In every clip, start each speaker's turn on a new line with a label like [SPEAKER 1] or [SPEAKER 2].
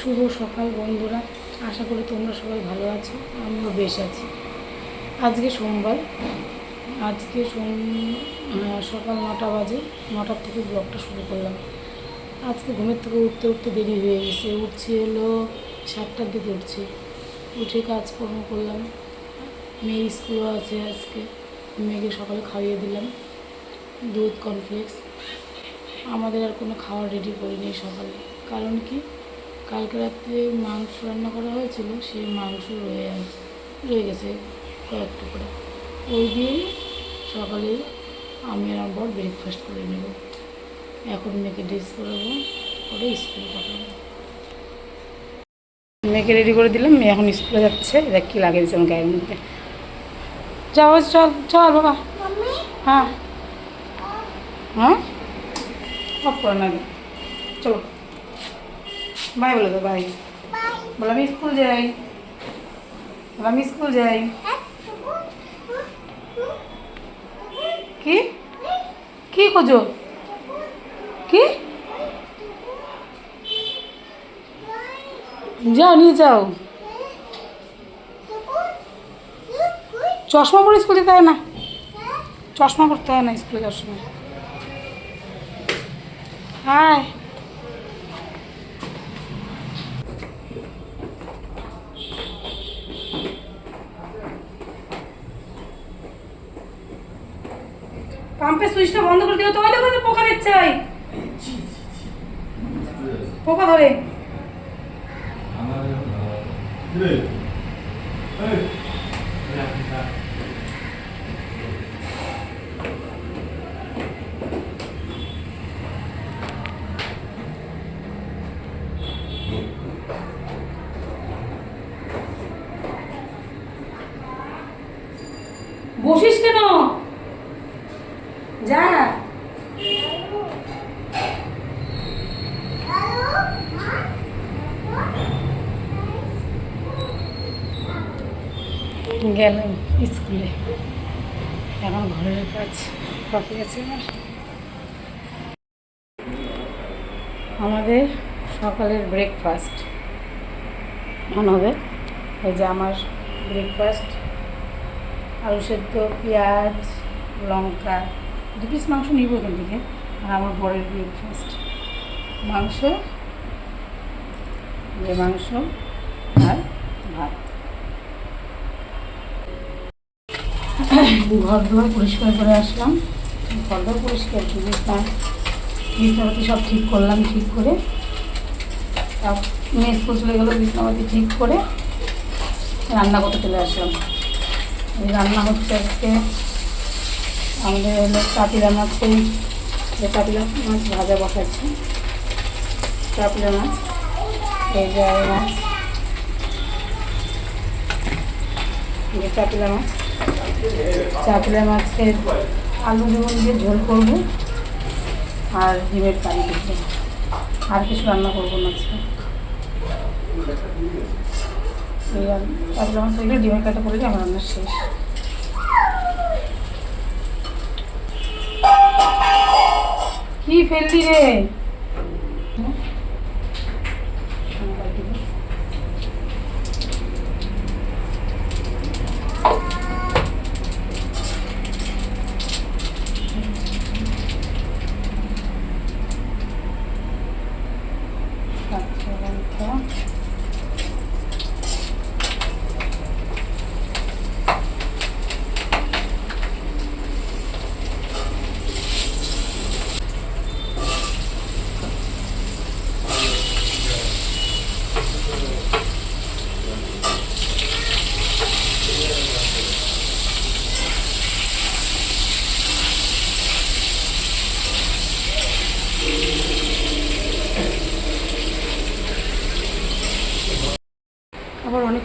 [SPEAKER 1] শুভ সকাল বন্ধুরা। আশা করি তোমরা সবাই ভালো আছো, আমিও বেশ আছি। আজকে সোমবার, আজকে সোম সকাল নটা বাজে, নটার থেকে ব্লগটা শুরু করলাম। আজকে ঘুমের থেকে উঠতে উঠতে দেরি হয়ে গেছে, উঠছি হলো সাতটার দিকে উঠছি। উঠে কাজকর্ম করলাম মেয়ে স্কুলও আছে আজকে, মেয়েকে সকালে খাইয়ে দিলাম, দুধ কর্নফ্লেক্স আমাদের আর কোনো খাওয়া রেডি করিনি সকালে, কারণ কি? কালকে রাত্রে মাংস রান্না করা হয়েছিল সেই মাংস রয়ে আছে রয়ে গেছে কয়েক টুকরা ওই দিয়েই সকালে আমি আর আমার বর ব্রেকফাস্ট করে নেব। এখন মেয়েকে ড্রেস করাবো করে স্কুল পাঠাবো। মেয়েকে রেডি করে দিলাম মেয়ে এখন স্কুলে যাচ্ছে। দেখ কী লাগে দিচ্ছে আমার গায়ের মধ্যে যাও চল চল বাবা। হ্যাঁ। হ্যাঁ? অফ করে না চলো। বাই বলে দাও বাই। বলে, আমি স্কুল যাই। বলে, আমি স্কুল যাই। কি? কি খোঁজো? কি? যাও, নিয়ে যাও। চশমা পরে স্কুল যেতে হয় না? চশমা পরতে হয় না স্কুলে যাওয়ার সময়। হাই পাম্পের সুইচটা বন্ধ করে দিও তো ওই দেখো ওই পোকা দিচ্ছে ভাই পোকা ধরে। বসিস কেন? যা। গেলাম স্কুলে। এখন ঘরের কাজ বাকি আছে আমার। আমাদের সকালের ব্রেকফাস্ট এখন হবে এই যে আমার ব্রেকফাস্ট আলু সেদ্ধ, পেঁয়াজ, লঙ্কা। দু পিস মাংস নিব এখান থেকে আর আমার বরের ব্রেকফাস্ট মাংস যে মাংস আর ভাত। ঘর দুয়ার পরিষ্কার করে আসলাম। ঘরটাও পরিষ্কার করে বিছনা বিছনাপাতি সব ঠিক করলাম, ঠিক করে। সব মেয়ে স্কুল চলে গেলো বিছনাপাতি ঠিক করে রান্না করতে চলে আসলাম। রান্না হচ্ছে আজকে আমাদের হলো কাপিলা মাছে যে কাপিলা মাছ ভাজা বসাচ্ছি। কাপিলা মাছ, এই যে মাছ। যে কাপিলা মাছ। চাপিলা মাছের আলু যেমন দিয়ে ঝোল করব। আর ডিমের পানি দিতে আর কিছু রান্না করব না আজকে। মাছ হয়ে ডিমের কাটা করে দিয়ে আমার রান্না শেষ। কি ফেললি রে?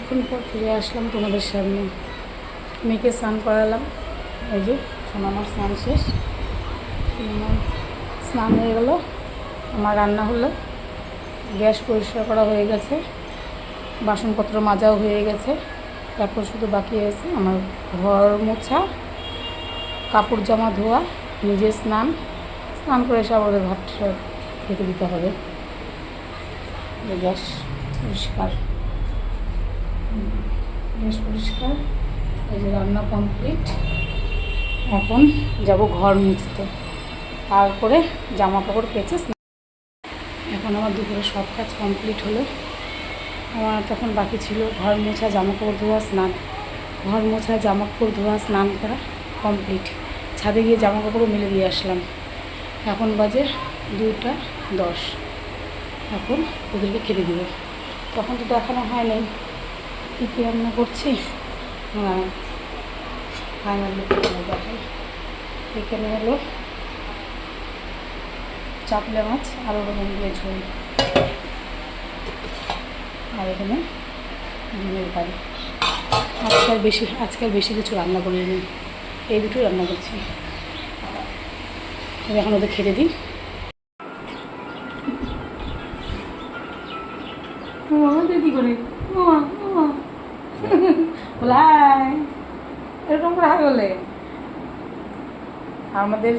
[SPEAKER 1] অনেকক্ষণ পর ফিরে আসলাম তোমাদের সামনে। মেয়েকে স্নান করালাম। এই যে সোনামার স্নান শেষ। সোনামার স্নান হয়ে গেল। আমার রান্না হলো। গ্যাস পরিষ্কার করা হয়ে গেছে। বাসনপত্র মাজাও হয়ে গেছে। তারপর শুধু বাকি আছে আমার ঘর মোছা, কাপড় জামা ধোয়া নিজে স্নান। স্নান করে এসে ওদের ভাত রেখে দিতে হবে। গ্যাস পরিষ্কার। বেশ পরিষ্কার। এই যে রান্না কমপ্লিট এখন যাব ঘর মুছতে। তারপরে জামা কাপড় স্নান- এখন আমার দুপুরে সব কাজ কমপ্লিট হলো। আমার তখন বাকি ছিল ঘর মোছা জামা কাপড় ধোয়া, স্নান। ঘর মোছা জামা কাপড় ধোয়া, স্নান করা কমপ্লিট ছাদে গিয়ে জামা কাপড়ও মেলে দিয়ে আসলাম। এখন বাজে দুটা দশ। এখন ওদেরকে খেতে দিব। তখন তো দেখানো হয় নাই। কী কী রান্না করছি হ্যাঁ। ফাইনালি দেখাই। এখানে হলো চাপলে মাছ আর ওর দিয়ে ঝোল। আর এখানে ডিমের বাড়ি আজকাল বেশি আজকাল বেশি কিছু রান্না করিনি। এই দুটোই রান্না করছি। এখন ওদের খেতে দিই। আমাদের কী করে? বলাই এরকম করে হাই বলে আমাদের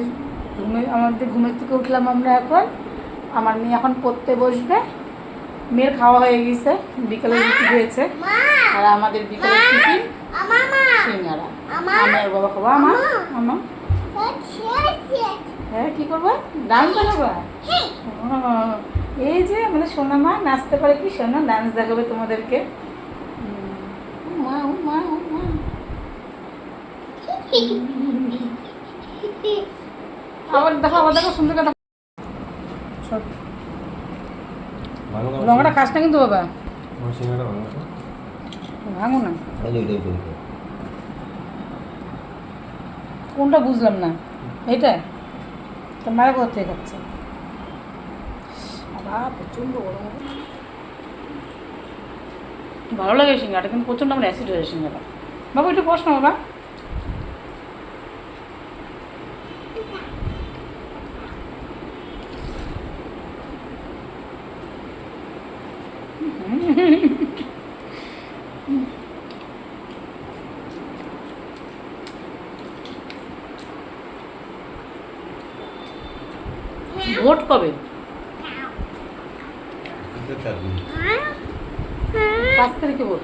[SPEAKER 1] ঘুমে আমাদের ঘুমের থেকে উঠলাম আমরা এখন। আমার মেয়ে এখন পড়তে বসবে। মেয়ের খাওয়া হয়ে গেছে। বিকেলে রুটি হয়েছে আর আমাদের বিকেলের টিফিন সিঙ্গারা। আমি। আর বাবা খাব। আমার আমার হ্যাঁ কি করব? ডান্স দেখাবো এই যে আমাদের সোনা মা নাচতে পারে কি? সোনা ডান্স দেখাবে তোমাদেরকে। মা মা আবার দেখো আবার দেখো সুন্দর কথা লঙ্কাটা খাস না কিন্তু বাবা ভাঙো না। কোনটা বুঝলাম না। এইটা? তোর মায়ের কোথা থেকে খাচ্ছে? বাবা প্রচণ্ড গরম। ভালো লাগে সিঙ্গাটা কিন্তু প্রচণ্ড আমার অ্যাসিড হয়ে সিঙ্গাটা বাবা, একটু বস না, বাবা। ভোট কবে?
[SPEAKER 2] দিন
[SPEAKER 1] পাঁচ তারিখে ভোট।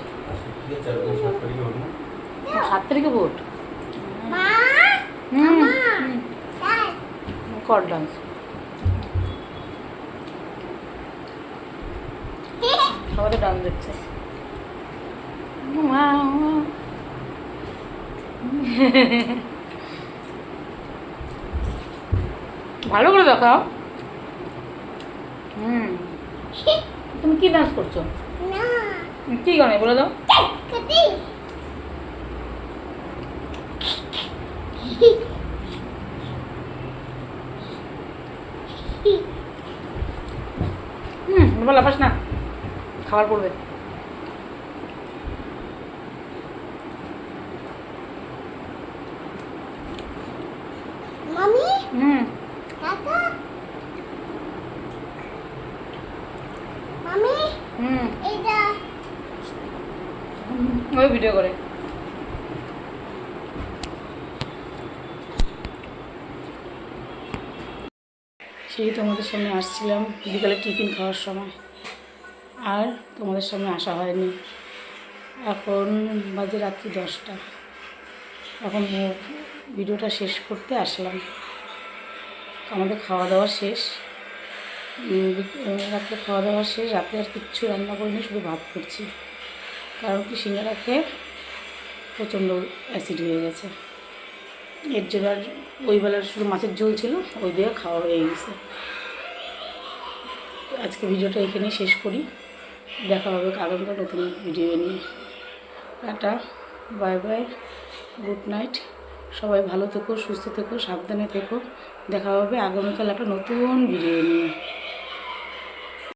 [SPEAKER 2] সাত তারিখে
[SPEAKER 1] ভোট? কর ডান্স। সবাই ডান্স দেখছে। ভালো করে দেখাও। হুম। তুমি কি ডান্স করছ? কি গানে বলে দাও হুম বাবা লাফাস না। খাবার পড়বে
[SPEAKER 3] মামি
[SPEAKER 1] হুম
[SPEAKER 3] কাকা মামি
[SPEAKER 1] হুম
[SPEAKER 3] এইটা
[SPEAKER 1] ওই ভিডিও করে। সেই তোমাদের সামনে আসছিলাম বিকালে টিফিন খাওয়ার সময়। আর তোমাদের সামনে আসা হয়নি। এখন বাজে রাত্রি দশটা। এখন ভিডিওটা শেষ করতে আসলাম। আমাদের খাওয়া দাওয়া শেষ। রাত্রে খাওয়া দাওয়া শেষ। রাতে আর কিচ্ছু রান্না করিনি, শুধু ভাত করছি। কারণ কি সিঙ্গারা খেয়ে প্রচণ্ড অ্যাসিড হয়ে গেছে। এর জন্য আর ওই বেলার শুধু মাছের ঝোল ছিল, ওই দিয়ে খাওয়া হয়ে গেছে। আজকে ভিডিওটা এখানেই শেষ করি। দেখা হবে আগামীকাল নতুন ভিডিও নিয়ে। Tata bye bye good night সবাই ভালো থেকো, সুস্থ থেকো, সাবধানে থেকো। দেখা হবে আগামীকাল একটা নতুন ভিডিও নিয়ে।